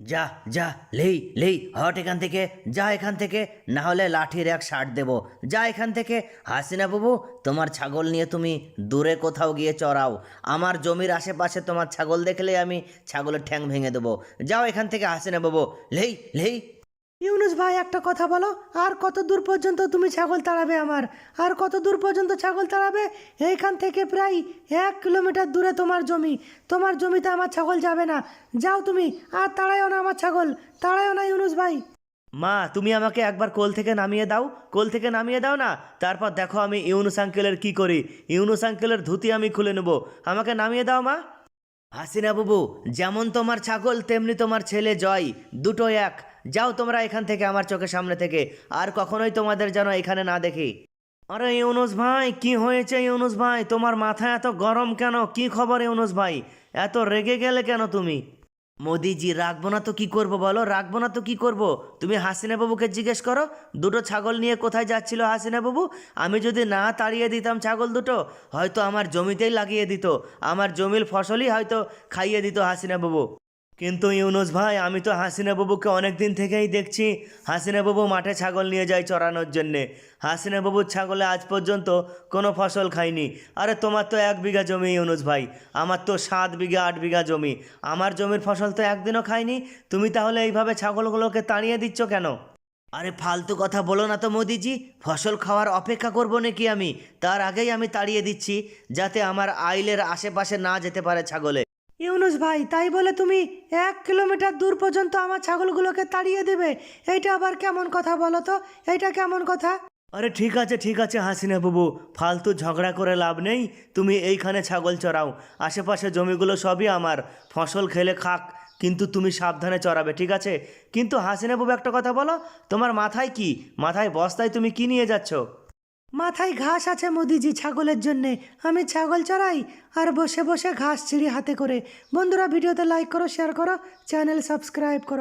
যা যা, লেই লেই, হট এখান থেকে, যা এখান থেকে না হলে লাঠির এক শার্ট দেব। যা এখান থেকে, হাসিনা বাবু, তোমার ছাগল নিয়ে তুমি দূরে কোথাও গিয়ে চড়াও। আমার জমির আশেপাশে তোমার ছাগল দেখলে আমি ছাগলের ঠ্যাং ভেঙে দেবো। যাও এখান থেকে, হাসিনা বাবু। লেই লেই ইউনুস ভাই, একটা কথা বলো। আর কত দূর পর্যন্ত তুমি ছাগল তাড়াবে আমার? আর কত দূর পর্যন্ত ছাগল তাড়াবে? এইখান থেকে প্রায় এক কিলোমিটার দূরে তোমার জমি। তোমার জমিতে আমার ছাগল যাবে না। যাও তুমি, আর তাড়াইও না আমার ছাগল। তাড়াইও না ইউনুস ভাই। মা, তুমি আমাকে একবার কোল থেকে নামিয়ে দাও। কোল থেকে নামিয়ে দাও না, তারপর দেখো আমি ইউনুস আঙ্কেলের কী করি। ইউনুস আঙ্কেলের ধুতি আমি খুলে নেব। আমাকে নামিয়ে দাও, মা। হাসিনা বাবু, যেমন তোমার ছাগল, তেমনি তোমার ছেলে জয়। দুটো এক। যাও তোমরা এখান থেকে আমার চোখের সামনে থেকে, আর কখনোই তোমাদের যেন এখানে না দেখি। আরে ইউনুস ভাই, কি হয়েছে ইউনুস ভাই? তোমার মাথা এত গরম কেন? কি খবর ইউনুস ভাই? এত রেগে গেলে কেন তুমি? মোদিজি, রাখব না তো কি করব বলো? রাখব না তো কি করব? তুমি হাসিনা বাবুকে জিজ্ঞেস করো, দুটো ছাগল নিয়ে কোথায় যাচ্ছিল হাসিনা বাবু আমি যদি না তাড়িয়ে দিতাম ছাগল দুটো, হয়তো আমার জমিতেই লাগিয়ে দিত। আমার জমির ফসলই হয়তো খাইয়ে দিত হাসিনা বাবু কিন্তু ইউনুস ভাই, আমি তো হাসিনা বাবুকে অনেক দিন থেকেই দেখছি। হাসিনা বাবু মাঠে ছাগল নিয়ে যায় চড়ানোর জন্যে। হাসিনা বাবুর ছাগলে আজ পর্যন্ত কোনো ফসল খায়নি। আরে তোমার তো এক বিঘা জমি ইউনুস ভাই, আমার তো সাত বিঘা, আট বিঘা জমি। আমার জমির ফসল তো একদিনও খায়নি। তুমি তাহলে এইভাবে ছাগলগুলোকে তাড়িয়ে দিচ্ছ কেন? আরে ফালতু কথা বলো না তো মোদিজি, ফসল খাওয়ার অপেক্ষা করব নাকি আমি? তার আগেই আমি তাড়িয়ে দিচ্ছি, যাতে আমার আইলের আশেপাশে না যেতে পারে ছাগলে। ইউনুস ভাই, তাই বলে তুমি এক কিলোমিটার দূর পর্যন্ত আমার ছাগলগুলোকে তাড়িয়ে দেবে? এইটা আবার কেমন কথা বলো তো? এইটা কেমন কথা? আরে ঠিক আছে ঠিক আছে হাসিনা বাবু। ফালতু ঝগড়া করে লাভ নেই। তুমি এইখানে ছাগল চড়াও। আশেপাশে জমিগুলো সবই আমার। ফসল খেলে খাক, কিন্তু তুমি সাবধানে চড়াবে, ঠিক আছে? কিন্তু হাসিনা বাবু একটা কথা বলো, তোমার মাথায় কি? মাথায় বস্তায় তুমি কি নিয়ে যাচ্ছ? মাথায় ঘাস আছে মোদিজি ছাগলের জন্যে। আমি ছাগল চড়াই আর বসে বসে ঘাস ছিঁড়ি হাতে করে। বন্ধুরা, ভিডিওতে লাইক করো শেয়ার করো চ্যানেল সাবস্ক্রাইব করো।